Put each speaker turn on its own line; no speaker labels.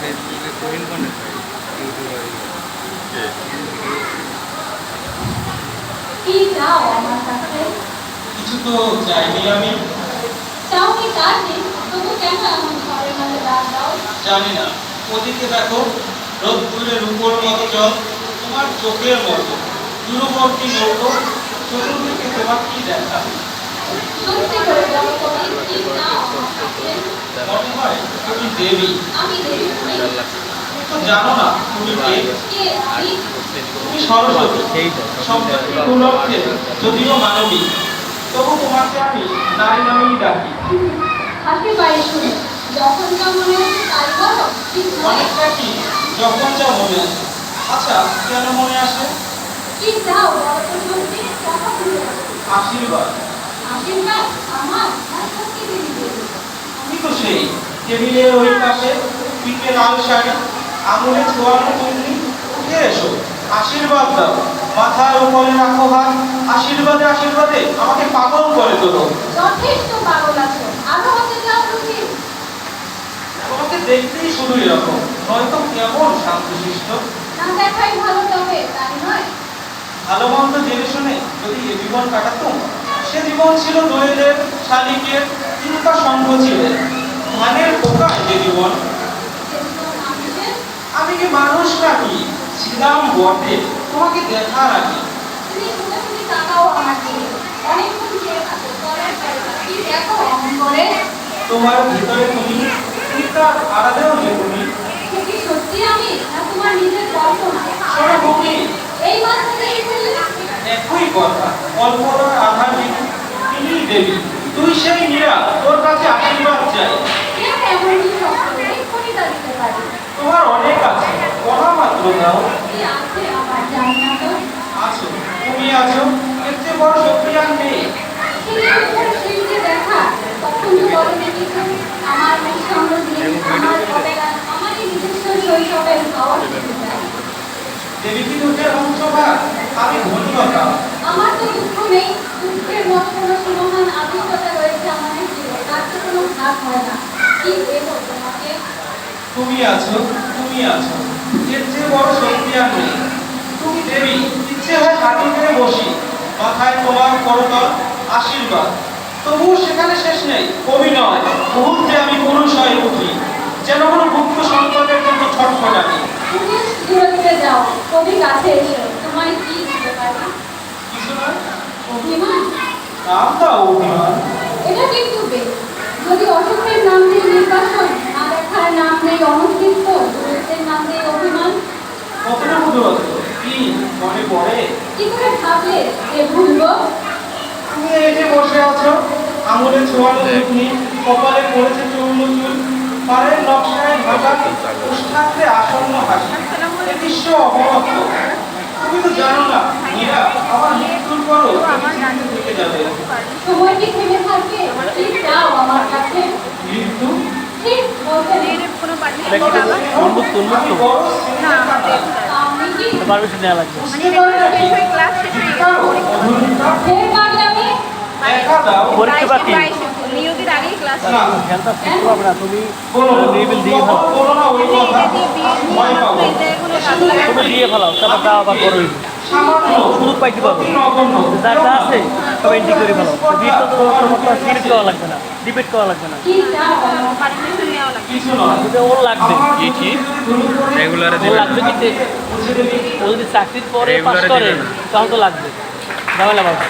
ফেসবুকে কোহিন হয় ইউটিউবার
কি? চাও আমার কাছে?
কিছু তো চাইনি আমি।
চাও কি নেই? তবু কেন এমন ঘরের মধ্যে ডাক দাও?
জানি না। ওদিকে দেখো রোদ্দুরের উপর মতো জল তোমার চোখের মতো। দূরবর্তী নৌকো চতুর্দিকে তোমার কি দেখা?
সত্যি করে বলো তুমি কি চাও আমার কাছে?
তুমি দেবী।
আমি দেবী।
তুমি তো জানো না তুমি কে? তুমি সরস্বতী। সম্পত্তি উপলক্ষে যদিও মানবী তবু তোমাকে আমি নারী নামেই ডাকি।
হাসি পাই শুনে। যখন যা মনে হচ্ছে তাই বলো
অনেকটা কি? যখন যা মনে আসে আচ্ছা কেন মনে আসে?
কি বলো
আশীর্বাদ।
আশীর্বাদ আমার
আমি তো সেই। টেবিলের ওই পাশে পিঠে লাল শাড়ি আঙুলে ছোঁয়ানো চুন্নি। উঠে এসো আশীর্বাদ দাও। মাথার উপরে রাখো হাত আশীর্বাদে আশীর্বাদে আমাকে পাগল করে তোলো।
যথেষ্ট পাগল আছো।
আরও দেখতেই শুধু এরকম নয়তো কেমন শান্তশিষ্ট।
না দেখাই ভালো তবে তাই নয়।
ভালো মন্দ জেনে শুনে যদি এ জীবন কাটাতাম সে জীবন ছিল দোয়েলের শালিকের কিংবা সঙ্গ ছিলেন ধানের পোকা যে জীবন
আমি
কি মানুষ নাকি ছিলাম বটে তোমাকে দেখার আগে। তোমার ভিতরে তুমি তুমি তার আড়ালেও যে তুমি।
সত্যি আমি তোমার নিজের কল্পনা
শোনো
এই
একই কথা কল্পনার আধার তিনি দেবী। তুই সেই মীরা তোর কাছে আশীর্বাদ চাই
কে এমন কি শক্ত এক্ষুনি তা দিতে পারি
তোমার অনেক আছে। কথা মাত্র
কি আছে।
তুমি আছো। এর চেয়ে বড় শক্তি আর নেই। দেবী কি দুঃখের অংশভাগ আমি
আমার তো দুঃখ নেই। দুঃখের মতো কোনো সুমহান আত্মকতা রয়েছে আমার জীবনে তার তো কোনো ভাগ হয় না কি দেব তোমাকে
তুমি আছো তুমি আছো। এর চেয়ে বড় শক্তি আর নেই। তুমি দেবী ইচ্ছে হয় হাঁটু করে বসি। মাথায় তোমার করতল আশীর্বাদ। তবুও সেখানে শেষ নেই অভিনয় মুহূর্তে আমি পুরুষ হয়ে উঠি। যেন কোনো গুপ্ত সংকটের জন্য ছটফটানি
তুমি দূরে যাও। কবি কাছে এসো। তোমায় কি দিতে পারি?
কিছু নয়।
অভিমান?
নাম দাও অভিমান।
এটা কিন্তু বেশ। যদি অসুখের নাম দেখার অনস্তিত্ব দূরত্বের নাম নেই অভিমান
কতটুকু দূরত্ব কি? মনে পড়ে?
কি করে ভাবলে যে ভুলবো
তুমি এই যে বসে আছো আঙুলে ছোঁয়ানো দুধনি কপালে পড়েছে চূর্ণ চুল পাড়ের নকশায় ঢাকা উষ্ঠাত্রে আসন্ন হাসি। এ দৃশ্য অপরত্ব। তুমি তো জানো না আমার মৃত্যুর পরও তুমি জীবিত থেকে যাবে
সময় কি থেমে থাকবে কি চাও আমার কাছে
মৃত্যু
ঠিক বলতে নেই
উন্মুক্ত উন্মুক্ত
কি
পারমিশন নেওয়া লাগবে।
বুঝতে পারি না কি? কারও অধুরতা
ফের পারলে আমি
দেখা দাও
পরীক্ষা বাকি। তুমি
বলো
দিয়ে তুমি দিয়ে ফেলাও তারপর তা আবার বড় সুযোগ পাইতে পারবে যা আছে সব এন্ট্রি করে ফেলো বিট তো তোমার সিলেক্ট করা লাগবে না। ডিবেট করা লাগবে না। ওর লাগবে।
কি রেগুলারে
লাগবে ও যদি চাকরির পরে পাস করে তখন তো লাগবে। ঝামেলা বাড়বে